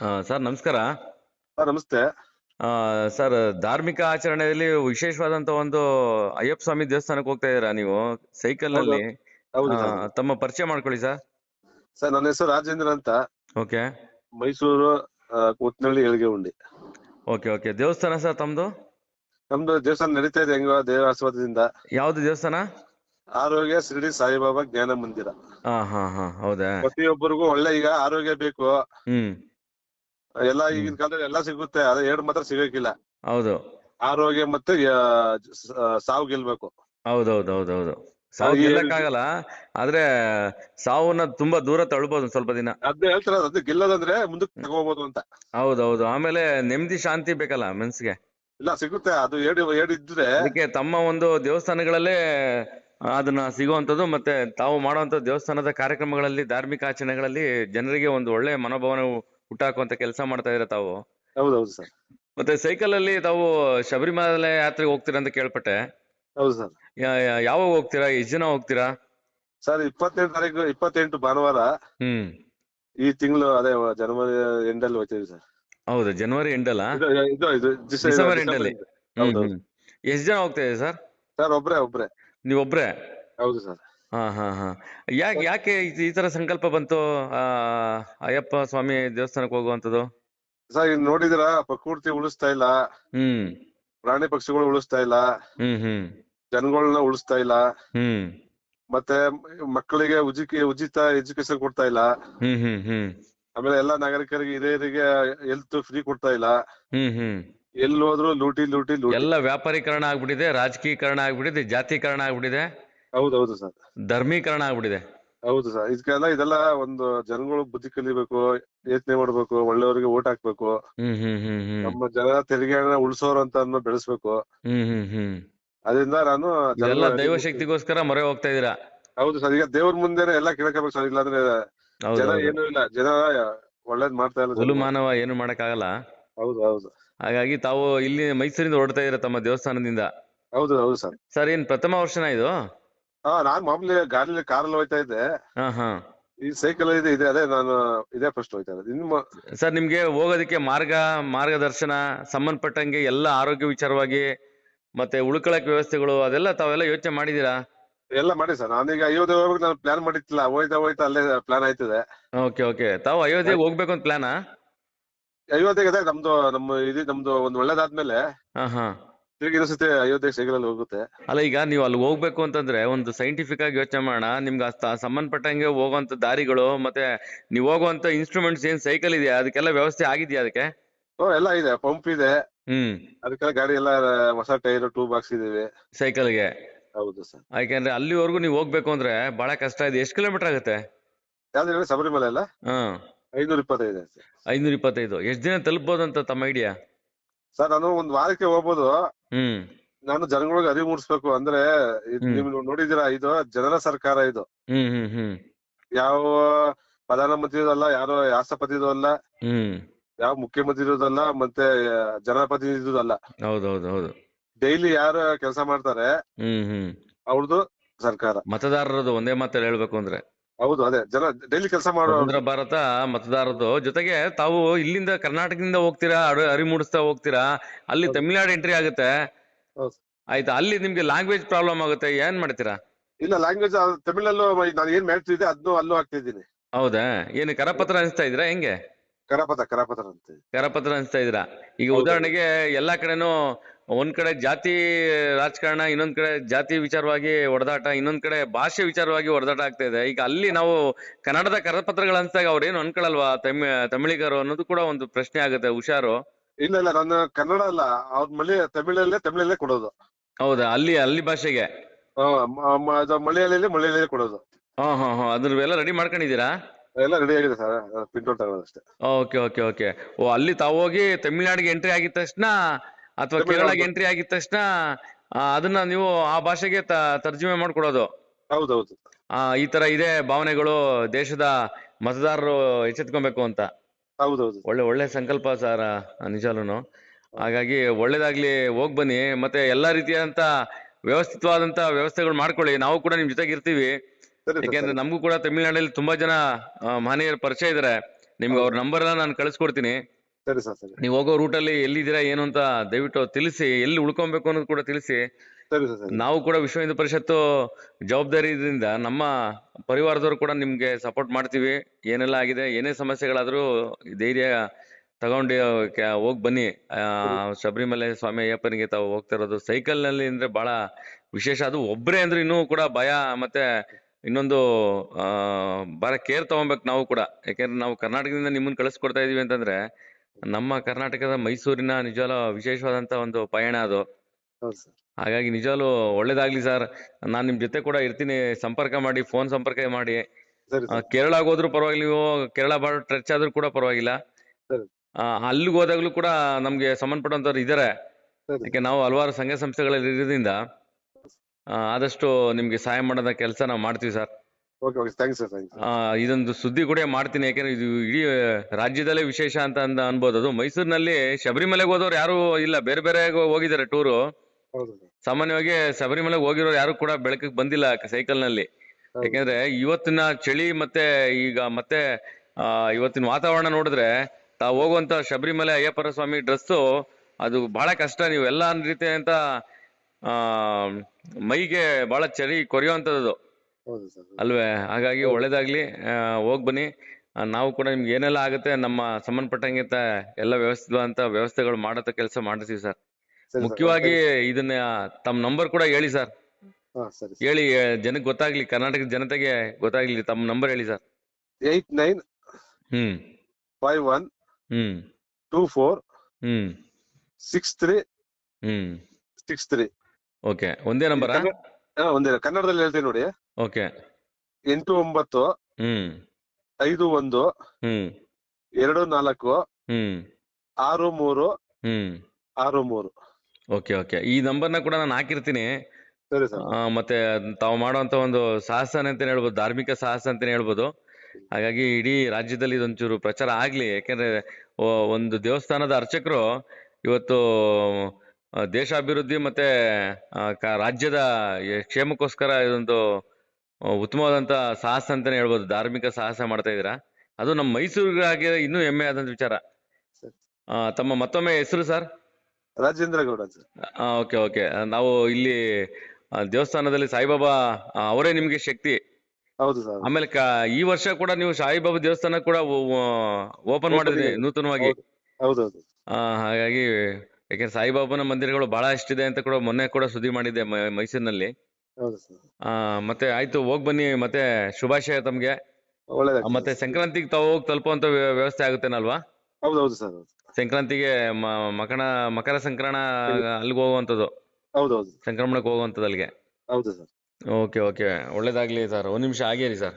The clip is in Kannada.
ಸರ್ ನಮಸ್ಕಾರ. ಸರ್ ನಮಸ್ತೆ. ಆ, ಸರ್ ಧಾರ್ಮಿಕ ಆಚರಣೆಯಲ್ಲಿ ವಿಶೇಷವಾದಂತ ಒಂದು ಅಯ್ಯಪ್ಪ ಸ್ವಾಮಿ ದೇವಸ್ಥಾನಕ್ಕೆ ಹೋಗ್ತಾ ಇದ್ದೀರಾ ನೀವು? ಸೈಕಲ್ನಲ್ಲಿ. ಹೌದು ಆ, ಸರ್ ತಮ್ಮ ಪರಿಚಯ ಮಾಡ್ಕೊಳ್ಳಿ ಸರ್. ಸರ್ ನನ್ನ ಹೆಸರು ರಾಜೇಂದ್ರ ಅಂತ. ಓಕೆ. ಮೈಸೂರು ಆ, ಉತ್ನಳ್ಳಿ ಏಳಿಗೆ ಉಂಡಿ. Okay okay. ದೇವಸ್ಥಾನ ಸರ್ ತಮ್ದು? ನಮ್ದು ದೇವಸ್ಥಾನ ನಡೀತಾ ಇದೆ ಹೆಂಗೋ ದೇವರ ಆಶೀರ್ವಾದದಿಂದ. ಯಾವ್ದು ದೇವಸ್ಥಾನ? ಆರೋಗ್ಯ ಶಿರಡಿ ಸಾಯಿಬಾಬಾ ಜ್ಞಾನ ಮಂದಿರ. ಹಾ ಹಾ ಹಾ. ಹೌದಾ? ಪ್ರತಿಯೊಬ್ಬರಿಗೂ ಒಳ್ಳೆ ಈಗ ಆರೋಗ್ಯ ಬೇಕು. ಹ್ಮ್. ಎಲ್ಲ ಈಗಿನ ಕಾಲದಲ್ಲಿ ಎಲ್ಲ ಸಿಗುತ್ತೆ ಅದೇ ಎರಡು ಮಾತ್ರ ಸಿಗಕ್ಕಿಲ್ಲ. ಹೌದು. ಆರೋಗ್ಯ ಮತ್ತೆ ಸಾವು ಗೆಲ್ಬೇಕು. ಹೌದೌದು ಹೌದೌದು ಸಾವು ಗೆಲ್ಲಕ್ಕಾಗಲ್ಲ ಆದ್ರೆ ಸಾವನ್ನ ತುಂಬಾ ದೂರ ತಳ್ಬೋದು ಸ್ವಲ್ಪ ದಿನ. ಅದ್ನ ಹೇಳ್ತಾರ ಅದು ಗೆಲ್ಲದಂದ್ರೆ ಮುಂದಕ್ಕೆ ತಗೋಬಹುದು ಅಂತ. ಹೌದೌದು. ಆಮೇಲೆ ನೆಮ್ಮದಿ ಶಾಂತಿ ಬೇಕಲ್ಲ ಮನ್ಸಿಗೆ? ಇಲ್ಲ ಸಿಗುತ್ತೆ. ಅದು ಏಡಿ ಏಡಿದ್ರೆ ಅದಕ್ಕೆ ತಮ್ಮ ಒಂದು ದೇವಸ್ಥಾನಗಳಲ್ಲೇ ಅದನ್ನ ಸಿಗುವಂತದ್ದು ಮತ್ತೆ ತಾವು ಮಾಡುವಂತ ದೇವಸ್ಥಾನದ ಕಾರ್ಯಕ್ರಮಗಳಲ್ಲಿ ಧಾರ್ಮಿಕ ಆಚರಣೆಗಳಲ್ಲಿ ಜನರಿಗೆ ಒಂದು ಒಳ್ಳೆ ಮನೋಭಾವನೆ ಹುಟ್ಟಾಕುವಂತ ಕೆಲಸ ಮಾಡ್ತಾ ಇದ್ರೆ ತಾವು? ಹೌದೌದು ಸರ್. ಮತ್ತೆ ಸೈಕಲ್ ಅಲ್ಲಿ ತಾವು ಶಬರಿಮಲೆ ಯಾತ್ರೆಗೆ ಹೋಗ್ತೀರಾ ಅಂತ ಕೇಳ್ಪಟ್ಟೆ. ಹೌದು ಸರ್. ಯಾವಾಗ ಹೋಗ್ತೀರಾ? ಎಷ್ಟು ಜನ ಹೋಗ್ತೀರಾ? ಸರ್ ಇಪ್ಪತ್ತೆಂಟು ತಾರೀಕು ಇಪ್ಪತ್ತೆಂಟು ಭಾನುವಾರ. ಹ್ಮ್. ಈ ತಿಂಗಳು ಅದೇ ಜನವರಿ ಎಂಡಲ್ಲಿ ಹೋಗ್ತೀವಿ ಸರ್. ಹೌದು? ಜನವರಿ ಎಂಡಲ್ಲ? ಇದು ಇದು ಇದು ಡಿಸೆ- ಡಿಸೆಂಬರ್ ಎಂಡಲ್ಲಿ. ಎಂಡ್. ಅಲ್ಲಿ ಹೌದು ಎಷ್ಟು ಜನ ಹೋಗ್ತಾ ಇದೆ ಸರ್? ಸರ್ ಒಬ್ರೇ ಒಬ್ರೇ. ಒಬ್ರೆ ಹೌದು ಸರ್. ಹಾ ಹಾ ಹಾ. ಯಾಕೆ ಯಾಕೆ ಈ- ಈ ತರ ಸಂಕಲ್ಪ ಬಂತು ಆ ಅಯ್ಯಪ್ಪ ಸ್ವಾಮಿ ದೇವಸ್ಥಾನಕ್ಕೆ ಹೋಗುವಂತದ್ದು ಸರ್ ಇಲ್ಲಿ ನೋಡಿದ್ರ ಪ್ರಕೃತಿ ಉಳಿಸ್ತಾ ಇಲ್ಲ. ಹ್ಮ್. ಪ್ರಾಣಿ ಪಕ್ಷಿಗಳು ಉಳಿಸ್ತಾ ಇಲ್ಲ. ಹ್ಮ್ ಹ್ಮ್. ಜನಗಳನ್ನ ಉಳಿಸ್ತಾ ಇಲ್ಲ. ಹ್ಮ್. ಮತ್ತೆ ಮಕ್ಕಳಿಗೆ ಉಚಿತ ಉಚಿತ ಎಜುಕೇಶನ್ ಕೊಡ್ತಾ ಇಲ್ಲ. ಹ್ಮ್ ಹ್ಮ್ ಹ್ಮ್. ಆಮೇಲೆ ಎಲ್ಲಾ ನಾಗರಿಕರಿಗೆ ಹಿರಿಯರಿಗೆ ಹೆಲ್ತ್ ಫ್ರೀ ಕೊಡ್ತಾ ಇಲ್ಲ. ಹ್ಮ್ ಹ್ಮ್. ಎಲ್ಲಿ ಹೋದ್ರು ಲೂಟಿ ಲೂಟಿ ಲೂಟಿ. ಎಲ್ಲ ವ್ಯಾಪಾರೀಕರಣ ಆಗ್ಬಿಟ್ಟಿದೆ ರಾಜಕೀಯಕರಣ ಆಗ್ಬಿಟ್ಟಿದೆ ಜಾತೀಕರಣ ಆಗ್ಬಿಟ್ಟಿದೆ. ಹೌದೌದು ಸರ್. ಧರ್ಮೀಕರಣ ಆಗ್ಬಿಟ್ಟಿದೆ. ಹೌದು ಸರ್. ಇದಕ್ಕೆಲ್ಲ ಇದೆಲ್ಲ ಒಂದು ಜನಗಳು ಬುದ್ಧಿ ಕಲಿಬೇಕು ಯೋಚನೆ ಮಾಡ್ಬೇಕು ಒಳ್ಳೆಯವರಿಗೆ ಓಟ್ ಹಾಕ್ಬೇಕು. ಹ್ಮ್ ಹ್ಮ್ ಹ್ಮ್ ಹ್ಮ್. ನಮ್ಮ ಜನ ತೆರಿಗೆ ಉಳಿಸೋರು ಅಂತ ಅನ್ನೋ ಬೆಳೆಸ್ಬೇಕು. ಹ್ಮ್ ಹ್ಮ್ ಹ್ಮ್. ಅದರಿಂದ ನಾನು ಜನಗಳ- ದೈವ ಶಕ್ತಿಗೋಸ್ಕರ ಮೊರೆ ಹೋಗ್ತಾ ಇದೀರಾ? ಹೌದು ಸರ್. ಈಗ ದೇವ್ರ ಮುಂದೆನೆ ಎಲ್ಲ ಕೇಳ್ಕೋಬೇಕು ಸರ್. ಇಲ್ಲಾಂದ್ರೆ ಹೌದು ಜನ ಹೌದು. ಏನು ಇಲ್ಲ. ಜನ ಒಳ್ಳೇದ್ ಮಾಡ್ತಾ ಇಲ್ಲ ಹುಲು. ಮಾನವ ಏನು ಮಾಡಕ್ಕಾಗಲ್ಲ? ಹೌದು ಹೌದು. ಹಾಗಾಗಿ ತಾವು ಇಲ್ಲಿ ಮೈಸೂರಿಂದ ಹೊರಡ್ತಾ ಇದೀರ ತಮ್ಮ ದೇವಸ್ಥಾನದಿಂದ? ಹೌದು ಹೌದು ಸರ್. ಸರ್ ಏನ್ ಪ್ರಥಮ ವರ್ಷನ ಇದು? ಹಾ ನಾನ್ ಮಾಮೂಲಿ ಗಾಡಿಲಿ ಕಾರಲ್ಲಿ ಹೋಯ್ತಾ ಇದ್ದೆ. ಹಾ ಹಾ. ಈ ಸೈಕಲ್ ಇದೆ ಇದೆ ಅದೇ ನಾನು ಇದೇ ಫಸ್ಟ್ ಹೋಯ್ತಾ ಇರೋದು. ಇನ್ನು ಮ- ಸರ್ ನಿಮ್ಗೆ ಹೋಗೋದಕ್ಕೆ ಮಾರ್ಗ ಮಾರ್ಗದರ್ಶನ ಸಂಬಂಧಪಟ್ಟಂಗೆ ಎಲ್ಲ ಆರೋಗ್ಯ ವಿಚಾರವಾಗಿ ಮತ್ತೆ ಉಳ್ಕೊಳಕ್ ವ್ಯವಸ್ಥೆಗಳು ಅದೆಲ್ಲ ತಾವೆಲ್ಲ ಯೋಚನೆ ಮಾಡಿದೀರಾ ಎಲ್ಲ ಮಾಡಿ ಸರ್. ನಾನೀಗ ಅಯೋಧ್ಯೆ ಹೋಗ್ಬೇಕು ನಾನು ಪ್ಲಾನ್ ಮಾಡಿತ್ತಿಲ್ಲ ಹೋಯ್ತಾ ಹೋಯ್ತಾ ಅಲ್ಲೇ ಪ್ಲಾನ್ ಆಯ್ತದೆ. Okay okay. ತಾವು ಅಯೋಧ್ಯೆಗೆ ಹೋಗ್ಬೇಕು ಅಂತ ಪ್ಲಾನಾ ಅಯೋಧ್ಯೆಗೆ ಅದೇ ನಮ್ದು ನಮ್ಮ ಇದು ನಮ್ದು ಒಂದ್ ಒಳ್ಳೇದಾದ್ಮೇಲೆ ಹಾ ಹಾ. ತಿರುಗಿ ಅಯೋಧ್ಯೆ ಸೈಕಲ್ ಹೋಗುತ್ತೆ. ಅಲ್ಲ ಈಗ ನೀವು ಅಲ್ಲಿ ಹೋಗ್ಬೇಕು ಅಂತಂದ್ರೆ ಒಂದು ಸೈಂಟಿಫಿಕ್ ಆಗಿ ಯೋಚನೆ ಮಾಡೋಣ. ನಿಮ್ಗೆ ಸಂಬಂಧಪಟ್ಟಂಗೆ ಹೋಗುವಂತ ದಾರಿಗಳು ಮತ್ತೆ ನೀವು ಹೋಗುವಂತ ಇನ್ಸ್ಟ್ರೂಮೆಂಟ್ಸ್ ಏನ್ ಸೈಕಲ್ ಇದೆಯಾ? ಅದಕ್ಕೆಲ್ಲ ವ್ಯವಸ್ಥೆ ಆಗಿದೆಯಾ ಅದಕ್ಕೆ? ಓ ಎಲ್ಲ ಇದೆ. ಪಂಪ್ ಇದೆ. ಹ್ಮ್. ಅದಕ್ಕೆಲ್ಲ ಗಾಡಿ ಎಲ್ಲ ಹೊಸ ಟೈರ್ ಟೂ ಬಾಕ್ಸ್ ಇದಾವೆ. ಸೈಕಲ್ಗೆ ಹೌದು ಸರ್. ಯಾಕೆಂದ್ರೆ ಅಲ್ಲಿವರೆಗೂ ನೀವು ಹೋಗ್ಬೇಕು ಅಂದ್ರೆ ಬಹಳ ಕಷ್ಟ ಇದೆ. ಎಷ್ಟು ಕಿಲೋಮೀಟರ್ ಆಗುತ್ತೆ? ಯಾವ್ದು ಹೇಳಿ ಶಬರಿಮಲೆ ಅಲ್ಲ? ಹಾ. ಐನೂರ ಇಪ್ಪತ್ತೈದು ಐನೂರ ಇಪ್ಪತ್ತೈದು. ಎಷ್ಟು ದಿನ ತಲುಪಬಹುದು ಅಂತ ತಮ್ಮ ಐಡಿಯಾ ಸರ್ ನಾನು ಒಂದ್ ವಾರಕ್ಕೆ ಹೋಗ್ಬೋದು. ಹ್ಮ್. ನಾನು ಜನಗಳಿಗೆ ಅರಿವು ಮೂಡಿಸ್ಬೇಕು ಅಂದ್ರೆ ಇದ್ ಹ್ಮ್. ನೀವು ನೋಡಿದಿರಾ ಇದು ಜನರ ಸರ್ಕಾರ ಇದು. ಹ್ಮ್ ಹ್ಮ್ ಹ್ಮ್. ಯಾವ ಪ್ರಧಾನಮಂತ್ರಿದು ಅಲ್ಲ ಯಾರೋ ರಾಷ್ಟ್ರಪತಿದು ಅಲ್ಲ ಹ್ಮ್. ಯಾವ ಮುಖ್ಯಮಂತ್ರಿ ಇರೋದಲ್ಲ ಮತ್ತೆ ಜನಪ್ರತಿನಿಧಿದು ಅಲ್ಲ. ಹೌದೌದು ಹೌದು ಡೈಲಿ ಯಾರು ಕೆಲಸ ಮಾಡ್ತಾರೆ ಹ್ಮ್ ಹ್ಮ್. ಅವ್ರದ್ದು ಸರ್ಕಾರ. ಮತದಾರರದು ಒಂದೇ ಮಾತಲ್ಲಿ ಹೇಳ್ಬೇಕು ಅಂದ್ರೆ ಹೌದು ಅದೇ. ಜನ ಡೈಲಿ ಕೆಲಸ ಮಾಡೋ ಸ್ವತಂತ್ರ ಭಾರತ ಮತದಾರದ್ದು. ಜೊತೆಗೆ ತಾವು ಇಲ್ಲಿಂದ ಕರ್ನಾಟಕದಿಂದ ಹೋಗ್ತೀರಾ ಅರಿ- ಅರಿವು ಮೂಡಿಸ್ತಾ ಹೋಗ್ತೀರಾ ಅಲ್ಲಿ. ತಮಿಳ್ನಾಡು ಎಂಟ್ರಿ ಆಗುತ್ತೆ. ಹೌದು. ಆಯ್ತಾ? ಅಲ್ಲಿ ನಿಮ್ಗೆ ಲ್ಯಾಂಗ್ವೇಜ್ ಪ್ರಾಬ್ಲಮ್ ಆಗುತ್ತೆ ಏನ್ ಮಾಡ್ತೀರಾ? ಇಲ್ಲ ಲ್ಯಾಂಗ್ವೇಜ್ ತಮಿಳಲ್ಲೂ ನಾನು ಏನ್ ಮಾಡ್ತಿದ್ದೆ ಅದನ್ನು ಅಲ್ಲೂ ಹಾಕ್ತಿದ್ದೀನಿ. ಹೌದಾ? ಏನು ಕರಪತ್ರ ಅನಿಸ್ತಾ ಇದ್ದೀರಾ ಹೆಂಗೆ? ಕರಪತ್ರ ಕರಾಪತ್ರ ಅಂತ. ಕರಪತ್ರ ಅನಿಸ್ತಾ ಇದ್ದೀರಾ ಈಗ ಉದಾಹರಣೆಗೆ ಎಲ್ಲಾ ಕಡೆನೂ ಒಂದ್ ಕಡೆ ಜಾತಿ ರಾಜಕಾರಣ ಇನ್ನೊಂದ್ ಕಡೆ ಜಾತಿ ವಿಚಾರವಾಗಿ ಹೊಡೆದಾಟ ಇನ್ನೊಂದ್ ಕಡೆ ಭಾಷೆ ವಿಚಾರವಾಗಿ ಹೊಡೆದಾಟ ಆಗ್ತಾ ಇದೆ. ಈಗ ಅಲ್ಲಿ ನಾವು ಕನ್ನಡದ ಕರಪತ್ರಗಳು ಅನ್ಸ್ದಾಗ ಅವ್ರೇನು ಅನ್ಕೊಳಲ್ವಾ? ತಮಿ ತಮಿಳಿಗರು ಅನ್ನೋದು ಕೂಡ ಒಂದು ಪ್ರಶ್ನೆ ಆಗುತ್ತೆ ಹುಷಾರು. ಇಲ್ಲ ಇಲ್ಲ ನಾನು ಕನ್ನಡ ಅಲ್ಲ. ಅವ್ರ ಮಳೆ ತಮಿಳಲ್ಲೇ ತಮಿಳಲ್ಲೇ ಕೊಡೋದು. ಹೌದಾ? ಅಲ್ಲಿ ಅಲ್ಲಿ ಭಾಷೆಗೆ? ಮಳೆಯಲ್ಲೇ ಮ- ಅದು ಮಲಯಾಳಿಯಲ್ಲಿ ಮಲಯಾಳಿಯಲ್ಲೇ ಕೊಡೋದು. ಹಾ ಹಾ ಹಾ. ಅದ್ರ ಎಲ್ಲ ರೆಡಿ ಮಾಡ್ಕೊಂಡಿದ್ದೀರಾ? ಎಲ್ಲ ರೆಡಿ ಆಗಿದೆ ಸರ್. ಅಷ್ಟೇ ಓಕೆ ಓಕೆ ಓಕೆ. ಓ ಅಲ್ಲಿ ತಾವು ಹೋಗಿ ತಮಿಳ್ನಾಡಿಗೆ ಎಂಟ್ರಿ ಆಗಿದ ತಕ್ಷಣ ಅಥವಾ. ಕೇರಳಗೆ ಎಂಟ್ರಿ ಆಗಿದ ತಕ್ಷಣ ಆ, ಅದನ್ನ ನೀವು ಆ ಭಾಷೆಗೆ ತ- ತರ್ಜುಮೆ ಮಾಡ್ಕೊಡೋದು. ಹೌದೌದು. ಆ ಈ ತರ ಇದೆ ಭಾವನೆಗಳು ದೇಶದ ಮತದಾರರು ಎಚ್ಚೆತ್ಕೊಬೇಕು ಅಂತ. ಹೌದೌದು. ಒಳ್ಳೆ ಒಳ್ಳೆ ಸಂಕಲ್ಪ ಸರ್ ನಿಜಾಲೂನು. ಹಾಗಾಗಿ ಒಳ್ಳೇದಾಗ್ಲಿ ಹೋಗ್ ಬನ್ನಿ ಮತ್ತೆ ಎಲ್ಲಾ ರೀತಿಯಾದಂತ ವ್ಯವಸ್ಥಿತವಾದಂತ ವ್ಯವಸ್ಥೆಗಳು ಮಾಡ್ಕೊಳ್ಳಿ. ನಾವು ಕೂಡ ನಿಮ್ ಜೊತೆಗೆ ಇರ್ತೀವಿ. ಸರಿ ಸರ್ ಯಾಕೆಂದ್ರೆ. ನಮಗೂ ಕೂಡ ತಮಿಳ್ನಾಡಲ್ಲಿ ತುಂಬಾ ಜನ ಆ, ಮಹನೀಯರ ಪರಿಚಯ ಇದಾರೆ. ನಿಮ್ಗೆ ಅವ್ರ ನಂಬರ್ ಎಲ್ಲ ನಾನು ಕಳಿಸ್ಕೊಡ್ತೀನಿ. ಸರಿ ಸರ್ ಸರಿ. ನೀವು ಹೋಗೋ ರೂಟಲ್ಲಿ ಎಲ್ಲಿದ್ದೀರಾ ಏನು ಅಂತ ದಯವಿಟ್ಟು ತಿಳಿಸಿ ಎಲ್ಲಿ ಉಳ್ಕೊಬೇಕು ಅನ್ನೋದು ಕೂಡ ತಿಳಿಸಿ. ಸರಿ ಸರ್ ಸರಿ. ನಾವು ಕೂಡ ವಿಶ್ವ ಹಿಂದೂ ಪರಿಷತ್ತು ಜವಾಬ್ದಾರಿಯಿಂದ ನಮ್ಮ ಪರಿವಾರದವರು ಕೂಡ ನಿಮ್ಗೆ ಸಪೋರ್ಟ್ ಮಾಡ್ತೀವಿ. ಏನೆಲ್ಲ ಆಗಿದೆ ಏನೇ ಸಮಸ್ಯೆಗಳಾದ್ರೂ ಧೈರ್ಯ ತಗೊಂಡು ಕ- ಹೋಗ್ ಬನ್ನಿ. ಆ, ಶಬರಿಮಲೆ ಸ್ವಾಮಿ ಅಯ್ಯಪ್ಪನಿಗೆ ತಾವು ಹೋಗ್ತಾ ಇರೋದು. ಸೈಕಲ್ನಲ್ಲಿ ಅಂದ್ರೆ ಬಹಳ ವಿಶೇಷ. ಅದು ಒಬ್ರೇ ಅಂದ್ರೆ ಇನ್ನೂ ಕೂಡ ಭಯ ಮತ್ತೆ ಇನ್ನೊಂದು ಆ ಬಹಳ ಕೇರ್ ತಗೊಬೇಕು ನಾವು ಕೂಡ. ಯಾಕೆಂದ್ರೆ ನಾವು ಕರ್ನಾಟಕದಿಂದ ನಿಮ್ಮನ್ನ ಕಳಿಸ್ಕೊಡ್ತಾ ಇದೀವಿ ಅಂತಂದ್ರೆ ನಮ್ಮ ಕರ್ನಾಟಕದ ಮೈಸೂರಿನ ನಿಜವಾಲು ವಿಶೇಷವಾದಂತ ಒಂದು ಪಯಣ ಅದು. ಹೌದು ಸರ್. ಹಾಗಾಗಿ ನಿಜವಾಗ್ಲೂ ಒಳ್ಳೇದಾಗ್ಲಿ ಸರ್. ನಾನ್ ನಿಮ್ ಜೊತೆ ಕೂಡ ಇರ್ತೀನಿ. ಸಂಪರ್ಕ ಮಾಡಿ ಫೋನ್ ಸಂಪರ್ಕ ಮಾಡಿ. ಸರಿ ಆ, ಸರ್ ಕೇರಳಗ್ ಹೋದ್ರು ಪರವಾಗಿಲ್ಲ ನೀವು ಕೇರಳ ಬಾರ್ಡರ್ ಟಚ್ ಆದ್ರೂ ಕೂಡ ಪರವಾಗಿಲ್ಲ. ಸರಿ. ಅಲ್ಲಿಗ್ ಹೋದಾಗ್ಲೂ ಕೂಡ ನಮ್ಗೆ ಸಂಬಂಧಪಟ್ಟಂತವ್ರು ಇದಾರೆ. ಸರಿ. ಯಾಕೆ ನಾವು ಹಲವಾರು ಸಂಘ ಸಂಸ್ಥೆಗಳಲ್ಲಿ ಇರೋದ್ರಿಂದ ಆ, ಆದಷ್ಟು ನಿಮ್ಗೆ ಸಹಾಯ ಮಾಡೋದ ಕೆಲಸ ನಾವು ಮಾಡ್ತೀವಿ sir. Okay okay thanks sir thanks ಆ, ಇದೊಂದು ಸುದ್ದಿ ಕೂಡ ಮಾಡ್ತೀನಿ ಯಾಕೆಂದ್ರೆ ಇದು ಇಡೀ ರಾಜ್ಯದಲ್ಲೇ ವಿಶೇಷ ಅಂತ ಅಂದ ಅನ್ಬೋದು. ಅದು ಮೈಸೂರಿನಲ್ಲಿ ಶಬರಿಮಲೆಗೆ ಹೋದವ್ರು ಯಾರು ಇಲ್ಲ ಬೇರೆ ಬೇರೆ ಹೋಗಿದ್ದಾರೆ ಟೂರು ಹೌದು ಸರ್ ಸಾಮಾನ್ಯವಾಗಿ ಶಬರಿಮಲೆಗೆ ಹೋಗಿರೋರು ಯಾರು ಕೂಡ ಬೆಳಕಿಗೆ ಬಂದಿಲ್ಲ ಸೈಕಲ್ನಲ್ಲಿ. ಯಾಕೆಂದ್ರೆ ಇವತ್ತಿನ ಚಳಿ ಮತ್ತೆ ಈಗ ಮತ್ತೆ ಆ ಇವತ್ತಿನ ವಾತಾವರಣ ನೋಡಿದ್ರೆ ತಾವು ಹೋಗುವಂತ ಶಬರಿಮಲೆ ಅಯ್ಯಪ್ಪರ ಸ್ವಾಮಿ ಡ್ರೆಸ್ಸು ಅದು ಬಹಳ ಕಷ್ಟ. ನೀವು ಎಲ್ಲಾ ರೀತಿಯಂತ ಆ ಮೈಗೆ ಬಹಳ ಚಳಿ ಕೊರೆಯುವಂತದ್ದು. ಹೌದು ಸರ್ ಅಲ್ವೇ? ಹಾಗಾಗಿ ಒಳ್ಳೇದಾಗ್ಲಿ. ಹೋಗ್ ಬನ್ನಿ. ಆ, ನಾವು ಕೂಡ ನಿಮ್ಗೆ ಏನೆಲ್ಲ ಆಗುತ್ತೆ ನಮ್ಮ ಸಂಬಂಧಪಟ್ಟಂಗೆ ತ- ಎಲ್ಲ ವ್ಯವಸ್ಥಿತ ವ್ಯವಸ್ಥೆಗಳು ಮಾಡೋ ಕೆಲಸ ಮಾಡ್ತೀವಿ ಸರ್. ಸರಿ ಮುಖ್ಯವಾಗಿ ಇದನ್ನ ತಮ್ಮ ನಂಬರ್ ಕೂಡ ಹೇಳಿ ಸರ್. ಹಾ ಸರಿ ಹೇಳಿ ಆ, ಜನಕ್ಕೆ ಗೊತ್ತಾಗ್ಲಿ ಕರ್ನಾಟಕದ ಜನತೆಗೆ ಗೊತ್ತಾಗ್ಲಿ ತಮ್ಮ ನಂಬರ್ ಹೇಳಿ sir. Eight nine hmm. Five one hmm. Two four hmm. Six three hmm. Six three. Okay. ಒಂದೇ ನಂಬರ್? ಹಾ ಒಂದೇ ಕನ್ನಡದಲ್ಲಿ ಹೇಳ್ತೀನಿ ನೋಡಿ. ಓಕೆ. ಎಂಟು ಒಂಬತ್ತು ಹ್ಮ್. ಐದು ಒಂದು ಹ್ಮ್. ಎರಡು ನಾಲ್ಕು ಹ್ಮ್. ಆರು ಮೂರು ಹ್ಮ್. ಆರು ಮೂರು. Okay okay. ಈ ನಂಬರ್ನ ಕೂಡ ನಾನು ಹಾಕಿರ್ತೀನಿ. ಸರಿ ಸರ್. ಆ, ಮತ್ತೆ ತಾವು ಮಾಡುವಂತ ಒಂದು ಸಾಹಸ ಅಂತ ಹೇಳ್ಬೋದು ಧಾರ್ಮಿಕ ಸಾಹಸ ಅಂತಾನೆ ಹೇಳ್ಬೋದು. ಹಾಗಾಗಿ ಇಡೀ ರಾಜ್ಯದಲ್ಲಿ ಇದೊಂಚೂರು ಪ್ರಚಾರ ಆಗ್ಲಿ ಯಾಕೆಂದ್ರೆ ಒ- ಒಂದು ದೇವಸ್ಥಾನದ ಅರ್ಚಕರು ಇವತ್ತು ದೇಶ ದೇಶಾಭಿವೃದ್ಧಿ ಮತ್ತೆ ಆ, ಕ- ರಾಜ್ಯದ ಎ- ಕ್ಷೇಮಕ್ಕೋಸ್ಕರ ಇದೊಂದು ಆ, ಉತ್ತಮವಾದಂತ ಸಾಹಸ ಅಂತಾನೆ ಹೇಳ್ಬೋದು. ಧಾರ್ಮಿಕ ಸಾಹಸ ಮಾಡ್ತಾ ಇದ್ದೀರಾ? ಅದು ನಮ್ಮ ಮೈಸೂರಿಗೆ ಇನ್ನೂ ಹೆಮ್ಮೆ ಆದಂತ ವಿಚಾರ. ಸರಿ. ಆ, ತಮ್ಮ ಮತ್ತೊಮ್ಮೆ ಹೆಸರು sir? Rajendra Gowda sir. Okay okay. ನಾವು ಇಲ್ಲಿ ಆ, ದೇವಸ್ಥಾನದಲ್ಲಿ ಸಾಯಿಬಾಬಾ ಆ, ಅವರೇ ನಿಮ್ಗೆ ಶಕ್ತಿ. ಹೌದು ಸರ್. ಆಮೇಲೆ ಕ ಈ ವರ್ಷ ಕೂಡ ನೀವು ಸಾಯಿಬಾಬಾ ದೇವಸ್ಥಾನ ಕೂಡ ಓಪನ್ ಮಾಡಿದ್ರಿ ನೂತನವಾಗಿ. ಹೌದು. ಹೌದೌದು ಆ, ಹಾಗಾಗಿ ಯಾಕೆಂದ್ರೆ ಸಾಯಿಬಾಬಾನ ಮಂದಿರಗಳು ಬಹಳ ಇಷ್ಟಿದೆ ಅಂತ ಕೂಡ ಮೊನ್ನೆ ಕೂಡ ಸುದ್ದಿ ಮಾಡಿದ್ದೆ ಮ- ಮೈಸೂರಿನಲ್ಲಿ. ಹೌದು ಸರ್. ಆ ಮತ್ತೆ ಆಯ್ತು ಹೋಗ್ ಬನ್ನಿ ಮತ್ತೆ ಶುಭಾಶಯ ತಮ್ಗೆ. ಒಳ್ಳೇದಾಗ್ತದೆ ಮತ್ತೆ ಸಂಕ್ರಾಂತಿಗೆ ತಾವು ಹೋಗಿ ತಲುಪುವಂತ ವ್ಯ- ವ್ಯವಸ್ಥೆ ಆಗುತ್ತೇನಲ್ವಾ? ಹೌದು ಹೌದು ಸರ್. ಸಂಕ್ರಾಂತಿಗೆ ಮ- ಮಕಣ ಮಕರ ಸಂಕ್ರಮಣ ಅಲ್ಲಿಗೆ ಹೋಗುವಂತದ್ದು ಹೌದು ಹೌದು ಸಂಕ್ರಮಣಕ್ಕೆ ಹೋಗುವಂತದ್ದು ಅಲ್ಲಿಗೆ? ಹೌದು ಸರ್. Okay okay. ಒಳ್ಳೇದಾಗ್ಲಿ ಸರ್. ಒಂದ್ ನಿಮಿಷ ಆಗೇರಿ ಸರ್.